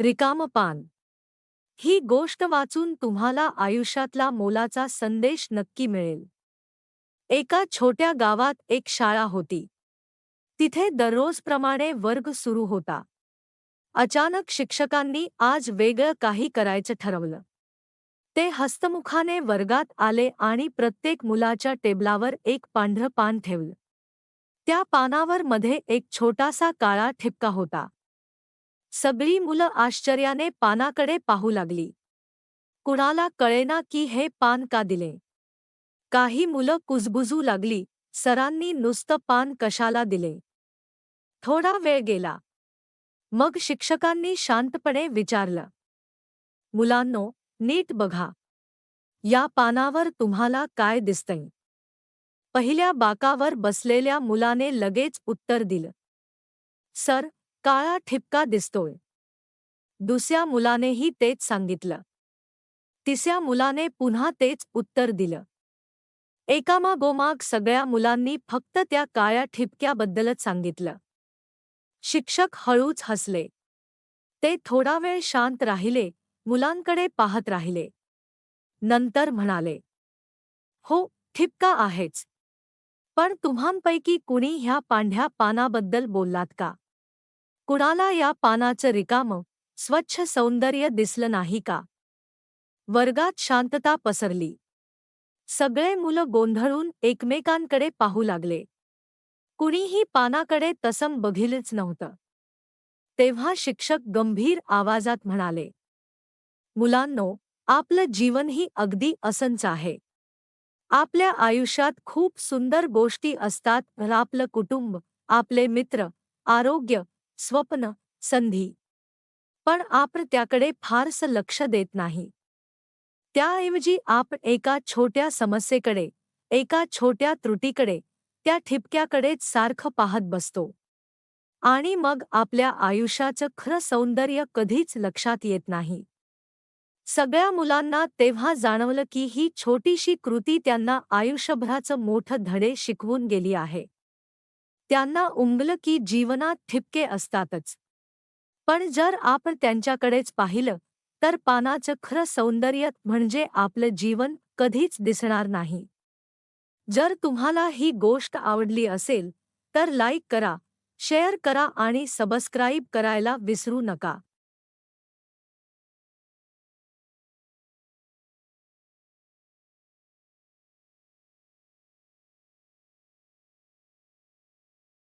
रिकाम पान ही गोष्ट वाचून तुम्हाला आयुष्यातला मोलाचा संदेश नक्की मिळेल. एका छोट्या गावात एक शाळा होती. तिथे दररोजप्रमाणे वर्ग सुरू होता. अचानक शिक्षकांनी आज वेगळं काही करायचं ठरवलं. ते हस्तमुखाने वर्गात आले आणि प्रत्येक मुलाच्या टेबलावर एक पांढरं पान ठेवलं. त्या पानावर मध्ये एक छोटासा काळा ठिपका होता. सगळी मुलं आश्चर्याने पानाकडे पाहू लागली. कुणाला कळेना की हे पान का दिले? काही मुलं कुजबुजू लागली सरांनी नुसतं पान कशाला दिले? थोडा वेळ गेला. मग शिक्षकांनी शांतपणे विचारलं. मुलांनो नीट बघा. या पानावर तुम्हाला काय दिसतंय? पहिल्या बाकावर बसलेल्या मुलाने लगेच उत्तर दिलं. सर काळा ठिपका दिसतोय. दुसऱ्या मुलानेही तेच सांगितलं. तिसऱ्या मुलाने पुन्हा तेच उत्तर दिलं. एकामागोमाग सगळ्या मुलांनी फक्त त्या काळ्या ठिपक्याबद्दलच सांगितलं. शिक्षक हळूच हसले. ते थोडा वेळ शांत राहिले मुलांकडे पाहत राहिले. नंतर म्हणाले हो ठिपका आहेच. पण तुम्हांपैकी कुणी ह्या पांढ्या पानाबद्दल बोललात का? कुणाला या पानाचं रिकामं स्वच्छ सौंदर्य दिसलं नाही का? वर्गात शांतता पसरली. सगळे मुलं गोंधळून एकमेकांकडे पाहू लागले. कुणीही पानाकडे तसम बघिलच नव्हतं. तेव्हा शिक्षक गंभीर आवाजात म्हणाले मुलांनो आपलं जीवनही अगदी असंच आहे. आपल्या आयुष्यात खूप सुंदर गोष्टी असतात तर आपलं कुटुंब आपले मित्र आरोग्य स्वप्न संधी. पण आपण त्याकडे फारसं लक्ष देत नाही. त्याऐवजी आपण एका छोट्या समस्येकडे एका छोट्या त्रुटीकडे त्या ठिपक्याकडेच सारखं पाहत बसतो. आणि मग आपल्या आयुष्याचं खरं सौंदर्य कधीच लक्षात येत नाही. सगळ्या मुलांना तेव्हा जाणवलं की ही छोटीशी कृती त्यांना आयुष्यभराचं मोठं धडे शिकवून गेली आहे. त्यांना उमगलं की जीवनात ठिपके असतातच. पण जर आपण त्यांच्याकडेच पाहिलं तर पानाचं खरं सौंदर्य म्हणजे आपलं जीवन कधीच दिसणार नाही. जर तुम्हाला ही गोष्ट आवडली असेल तर लाईक करा शेअर करा आणि सबस्क्राईब करायला विसरू नका.